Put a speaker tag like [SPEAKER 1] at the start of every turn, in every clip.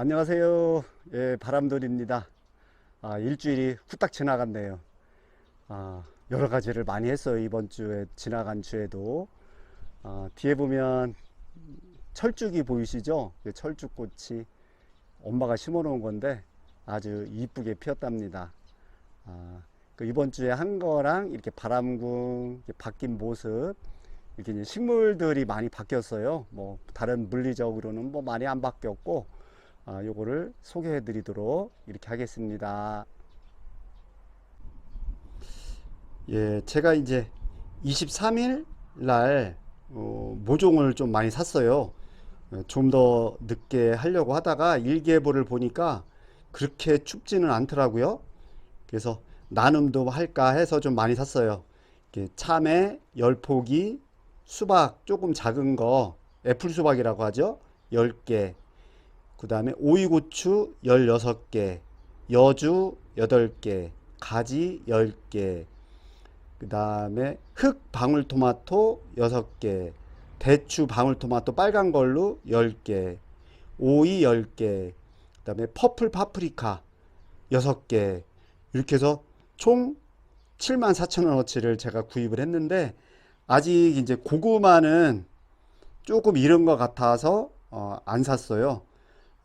[SPEAKER 1] 안녕하세요. 예, 바람돌입니다. 아, 일주일이 후딱 지나갔네요. 아, 여러 가지를 많이 했어요. 이번 주에, 지나간 주에도. 아, 뒤에 보면 철쭉이 보이시죠? 그 철쭉꽃이 엄마가 심어 놓은 건데 아주 이쁘게 피었답니다. 아, 그 이번 주에 한 거랑 이렇게 바람궁 이렇게 바뀐 모습 이렇게 식물들이 많이 바뀌었어요. 뭐 다른 물리적으로는 뭐 많이 안 바뀌었고 아, 요거를 소개해 드리도록 이렇게 하겠습니다. 예, 제가 이제 23일 날 어, 모종을 좀 많이 샀어요. 좀 더 늦게 하려고 하다가 일기예보를 보니까 그렇게 춥지는 않더라고요. 그래서 나눔도 할까 해서 좀 많이 샀어요. 참외, 열포기, 수박 조금 작은 거, 애플 수박이라고 하죠. 10개. 그 다음에 오이고추 16개, 여주 8개, 가지 10개, 그 다음에 흑 방울토마토 6개, 대추 방울토마토 빨간 걸로 10개, 오이 10개, 그 다음에 퍼플 파프리카 6개, 이렇게 해서 총 7만 4천 원어치를 제가 구입을 했는데, 아직 이제 고구마는 조금 이른 것 같아서 어, 안 샀어요.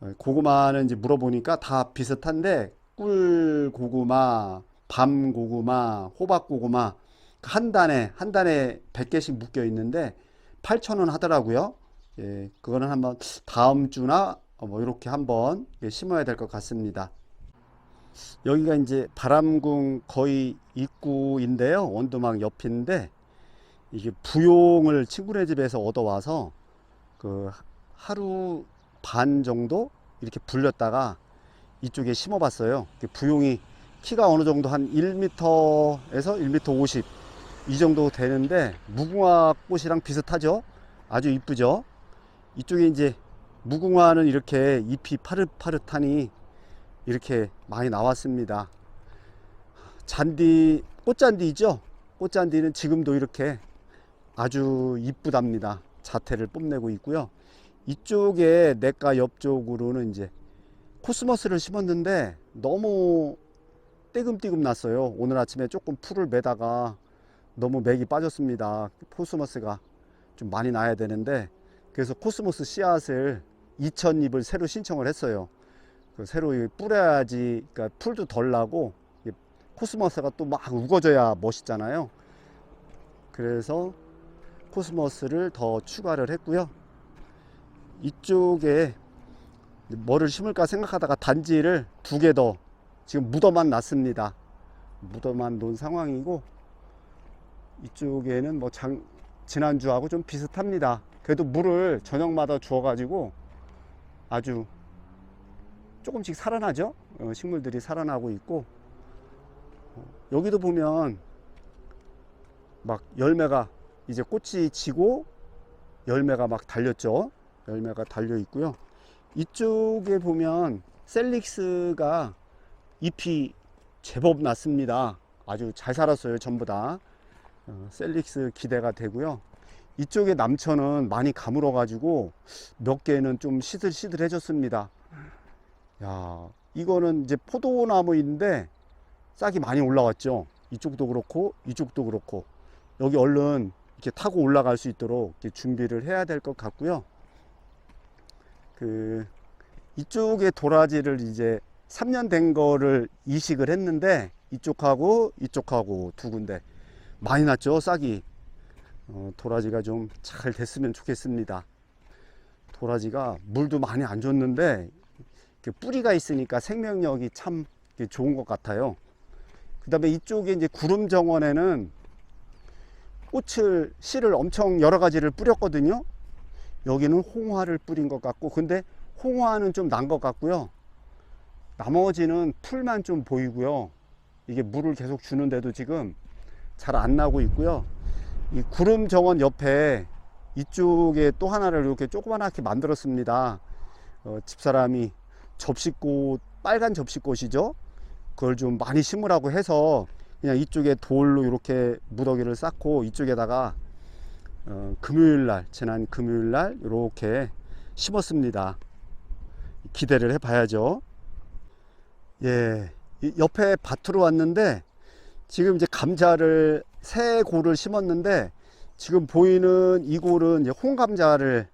[SPEAKER 1] 어, 고구마는 이제 물어보니까 다 비슷한데 꿀 고구마, 밤 고구마, 호박 고구마 한 단에 한 단에 100개씩 묶여 있는데 8,000원 하더라고요. 예, 그거는 한번 다음 주나 뭐 이렇게 한번 예, 심어야 될 것 같습니다. 여기가 이제 바람궁 거의 입구인데요. 원두막 옆인데 이게 부용을 친구네 집에서 얻어와서 그 하루 반 정도 이렇게 불렸다가 이쪽에 심어 봤어요. 이게 부용이 키가 어느 정도 한 1m에서 1m 50 이 정도 되는데 무궁화 꽃이랑 비슷하죠. 아주 이쁘죠. 이쪽에 이제 무궁화는 이렇게 잎이 파릇파릇하니 이렇게 많이 나왔습니다. 잔디 꽃잔디 있죠? 꽃잔디는 지금도 이렇게 아주 이쁘답니다. 자태를 뽐내고 있고요. 이쪽에 내과 옆쪽으로는 이제 코스모스를 심었는데 너무 떼금떼금 났어요. 오늘 아침에 조금 풀을 매다가 너무 맥이 빠졌습니다. 코스모스가 좀 많이 나야 되는데 그래서 코스모스 씨앗을 2,000잎을 새로 신청을 했어요. 그 새로 뿌려야지 그러니까 풀도 덜 나고 코스모스가 또 막 우거져야 멋있잖아요. 그래서 코스모스를 더 추가를 했고요. 이쪽에 뭐를 심을까 생각하다가 단지를 두 개 더 지금 묻어만 놨습니다. 묻어만 놓은 상황이고 이쪽에는 뭐 장, 지난주하고 좀 비슷합니다. 그래도 물을 저녁마다 주어가지고 아주 조금씩 살아나죠. 어, 식물들이 살아나고 있고 어, 여기도 보면 막 열매가 이제 꽃이 지고 열매가 막 달렸죠. 열매가 달려 있고요. 이쪽에 보면 셀릭스가 잎이 제법 났습니다. 아주 잘 살았어요. 전부 다. 어, 셀릭스 기대가 되고요. 이쪽에 남천은 많이 가물어 가지고 몇 개는 좀 시들시들해졌습니다. 야, 이거는 이제 포도나무인데 싹이 많이 올라왔죠. 이쪽도 그렇고 이쪽도 그렇고 여기 얼른 이렇게 타고 올라갈 수 있도록 준비를 해야 될 것 같고요. 그 이쪽에 도라지를 이제 3년 된 거를 이식을 했는데 이쪽하고 이쪽하고 두 군데 많이 났죠 싹이. 어, 도라지가 좀 잘 됐으면 좋겠습니다. 도라지가 물도 많이 안 줬는데 뿌리가 있으니까 생명력이 참 좋은 것 같아요. 그 다음에 이쪽에 이제 구름 정원에는 꽃을 씨를 엄청 여러 가지를 뿌렸거든요 여기는 홍화를 뿌린 것 같고 근데 홍화는 좀 난 것 같고요. 나머지는 풀만 좀 보이고요. 이게 물을 계속 주는데도 지금 잘 안 나고 있고요. 이 구름 정원 옆에 이쪽에 또 하나를 이렇게 조그만하게 만들었습니다. 어, 집사람이 접시꽃 빨간 접시꽃이죠? 그걸 좀 많이 심으라고 해서 그냥 이쪽에 돌로 이렇게 무더기를 쌓고 이쪽에다가 어, 금요일 날 지난 금요일 날 이렇게 심었습니다 기대를 해 봐야죠. 예, 이 옆에 밭으로 왔는데 지금 이제 감자를 세 고를 심었는데 지금 보이는 이 골은 이제 홍감자를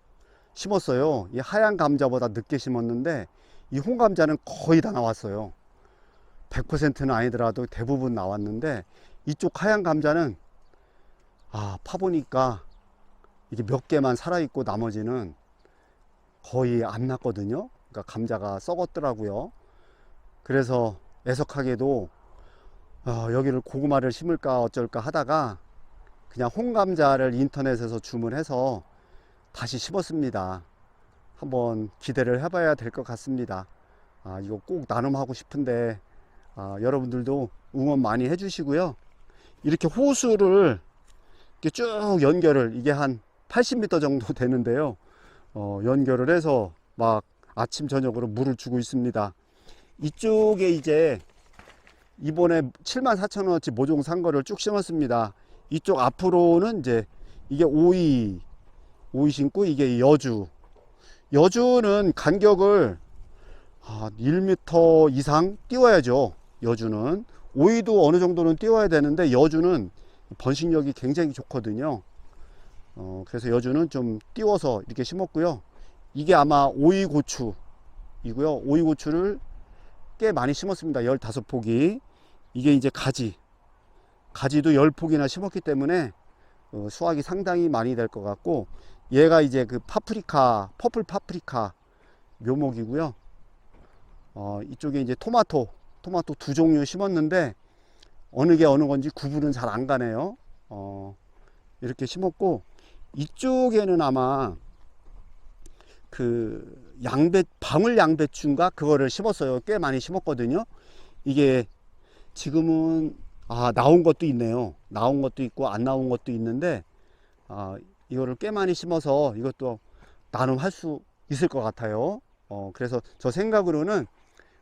[SPEAKER 1] 심었어요. 이 하얀 감자보다 늦게 심었는데 이 홍감자는 거의 다 나왔어요. 100%는 아니더라도 대부분 나왔는데 이쪽 하얀 감자는 아 파보니까 이게 몇 개만 살아있고 나머지는 거의 안 났거든요. 그러니까 감자가 썩었더라고요. 그래서 애석하게도 어, 여기를 고구마를 심을까 어쩔까 하다가 그냥 홍감자를 인터넷에서 주문해서 다시 심었습니다. 한번 기대를 해봐야 될 것 같습니다. 아, 이거 꼭 나눔하고 싶은데 아, 여러분들도 응원 많이 해주시고요. 이렇게 호수를 이렇게 쭉 연결을 이게 한 80m 정도 되는데요. 어, 연결을 해서 막 아침 저녁으로 물을 주고 있습니다. 이쪽에 이제 이번에 7만 4천 원어치 모종 산 거를 쭉 심었습니다. 이쪽 앞으로는 이제 이게 오이 오이 심고 이게 여주 여주는 간격을 아, 1m 이상 띄워야죠. 여주는 오이도 어느 정도는 띄워야 되는데 여주는 번식력이 굉장히 좋거든요. 어, 그래서 여주는 좀 띄워서 이렇게 심었고요. 이게 아마 오이 고추이고요. 오이 고추를 꽤 많이 심었습니다. 15포기. 이게 이제 가지. 가지도 10포기나 심었기 때문에 어, 수확이 상당히 많이 될 것 같고 얘가 이제 그 파프리카, 퍼플 파프리카 묘목이고요. 어, 이쪽에 이제 토마토, 토마토 두 종류 심었는데 어느 게 어느 건지 구분은 잘 안 가네요. 어, 이렇게 심었고 이쪽에는 아마 그 양배 방울 양배추인가 그거를 심었어요. 꽤 많이 심었거든요. 이게 지금은 아 나온 것도 있네요. 나온 것도 있고 안 나온 것도 있는데 아 이거를 꽤 많이 심어서 이것도 나눔할 수 있을 것 같아요. 어 그래서 저 생각으로는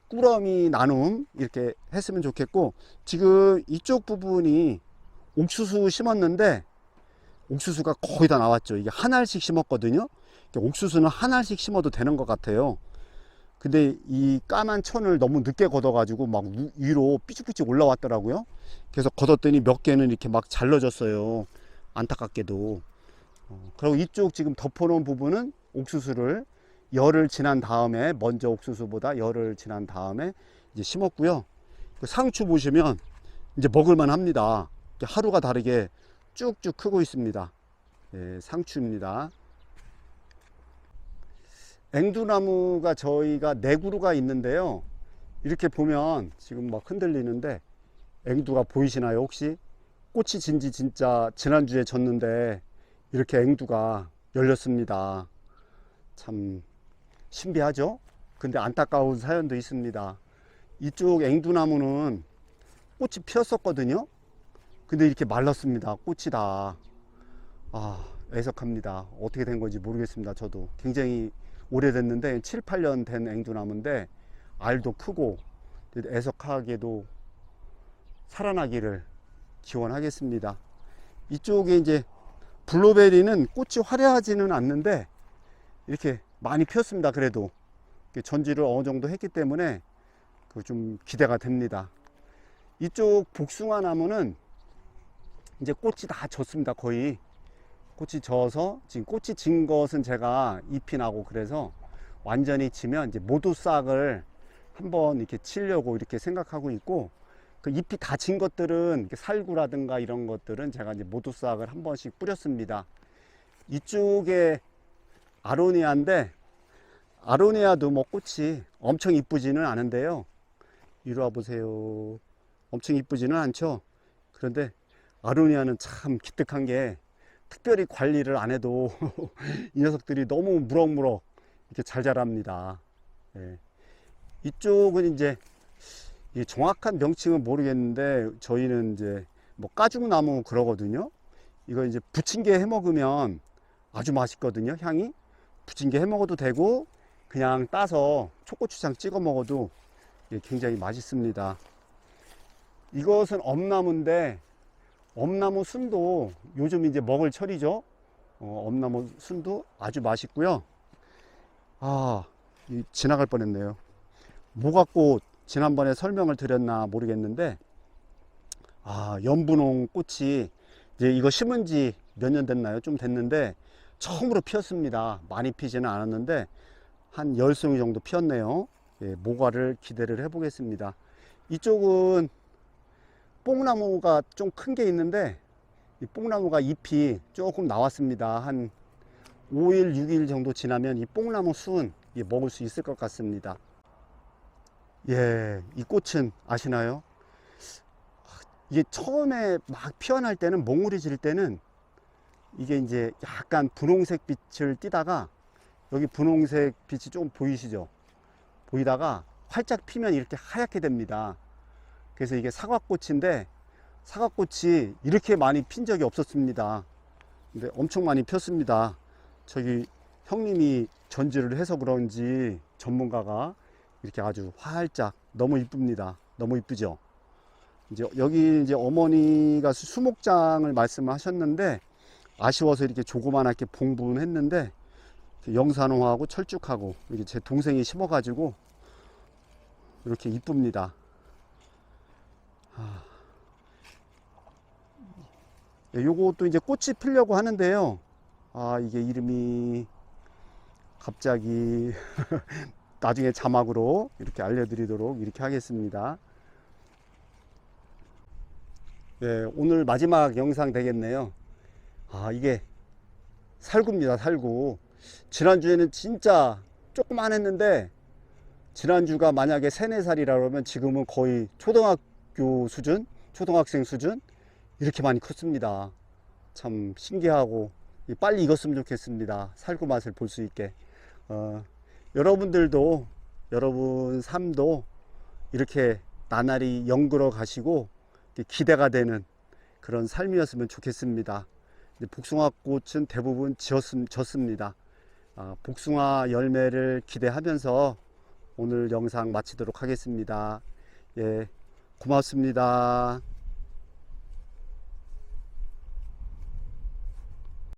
[SPEAKER 1] 꾸러미 나눔 이렇게 했으면 좋겠고 지금 이쪽 부분이 옥수수 심었는데 옥수수가 거의 다 나왔죠. 이게 한 알씩 심었거든요. 옥수수는 한 알씩 심어도 되는 것 같아요. 근데 이 까만 천을 너무 늦게 걷어가지고 막 위- 위로 삐죽삐죽 올라왔더라고요. 그래서 걷었더니 몇 개는 이렇게 막 잘라졌어요. 안타깝게도. 어, 그리고 이쪽 지금 덮어놓은 부분은 옥수수를 열을 지난 다음에 먼저 옥수수보다 열을 지난 다음에 이제 심었고요. 그 상추 보시면 이제 먹을만 합니다. 하루가 다르게 쭉쭉 크고 있습니다. 예, 상추입니다. 앵두나무가 저희가 네 그루가 있는데요. 이렇게 보면 지금 막 흔들리는데 앵두가 보이시나요 혹시? 꽃이 진 지 진짜 지난주에 졌는데 이렇게 앵두가 열렸습니다. 참 신비하죠? 근데 안타까운 사연도 있습니다. 이쪽 앵두나무는 꽃이 피었었거든요. 근데 이렇게 말랐습니다. 꽃이 다. 아, 애석합니다. 어떻게 된 건지 모르겠습니다. 저도 굉장히 오래됐는데 7, 8년 된 앵두나무인데 알도 크고 애석하게도 살아나기를 기원하겠습니다. 이쪽에 이제 블루베리는 꽃이 화려하지는 않는데 이렇게 많이 피었습니다. 그래도 전지를 어느 정도 했기 때문에 그 좀 기대가 됩니다. 이쪽 복숭아 나무는 이제 꽃이 다 졌습니다. 거의 꽃이 져서 지금 꽃이 진 것은 제가 잎이 나고 그래서 완전히 지면 이제 모두 싹을 한번 이렇게 치려고 이렇게 생각하고 있고 그 잎이 다 진 것들은 살구라든가 이런 것들은 제가 이제 모두 싹을 한 번씩 뿌렸습니다. 이쪽에 아로니아인데 아로니아도 뭐 꽃이 엄청 이쁘지는 않은데요. 이리 와 보세요. 엄청 이쁘지는 않죠. 그런데 아로니아는 참 기특한 게 특별히 관리를 안 해도 이 녀석들이 너무 무럭무럭 이렇게 잘 자랍니다. 예. 이쪽은 이제 이 정확한 명칭은 모르겠는데 저희는 이제 뭐 까죽나무 그러거든요. 이거 이제 부침개 해 먹으면 아주 맛있거든요. 향이 부침개 해 먹어도 되고 그냥 따서 초고추장 찍어 먹어도 예, 굉장히 맛있습니다. 이것은 엄나무인데 엄나무 순도 요즘 이제 먹을 철이죠. 어, 엄나무 순도 아주 맛있고요. 아이 지나갈 뻔했네요. 모각꽃 지난번에 설명을 드렸나 모르겠는데 아 연분홍 꽃이 이제 이거 심은 지 몇 년 됐나요? 좀 됐는데 처음으로 피었습니다. 많이 피지는 않았는데 한 10송이 정도 피었네요. 예, 모과를 기대를 해보겠습니다. 이쪽은 뽕나무가 좀 큰 게 있는데 이 뽕나무가 잎이 조금 나왔습니다. 한 5일, 6일 정도 지나면 이 뽕나무 순 예, 먹을 수 있을 것 같습니다. 예, 이 꽃은 아시나요? 이게 처음에 막 피어날 때는 몽울이 질 때는 이게 이제 약간 분홍색 빛을 띠다가 여기 분홍색 빛이 좀 보이시죠? 보이다가 활짝 피면 이렇게 하얗게 됩니다. 그래서 이게 사과꽃인데 사과꽃이 이렇게 많이 핀 적이 없었습니다. 근데 엄청 많이 폈습니다. 저기 형님이 전지를 해서 그런지 전문가가 이렇게 아주 활짝 너무 이쁩니다. 너무 이쁘죠? 이제 여기 이제 어머니가 수- 수목장을 말씀하셨는데 아쉬워서 이렇게 조그만하게 봉분했는데 영산호하고 철쭉하고 이렇게 제 동생이 심어가지고 이렇게 이쁩니다. 아. 예, 요것도 이제 꽃이 피려고 하는데요. 아 이게 이름이 갑자기 나중에 자막으로 이렇게 알려드리도록 이렇게 하겠습니다. 예, 오늘 마지막 영상 되겠네요. 아, 이게 살구입니다, 살구. 지난주에는 진짜 조그만 했는데, 지난주가 만약에 3, 4살이라 그러면 지금은 거의 초등학교 수준, 초등학생 수준, 이렇게 많이 컸습니다. 참 신기하고, 이 빨리 익었으면 좋겠습니다. 살구 맛을 볼 수 있게. 어, 여러분들도, 여러분 삶도 이렇게 나날이 연그러 가시고, 기대가 되는 그런 삶이었으면 좋겠습니다. 이제 복숭아 꽃은 대부분 지었음, 졌습니다. 아, 복숭아 열매를 기대하면서 오늘 영상 마치도록 하겠습니다. 예, 고맙습니다.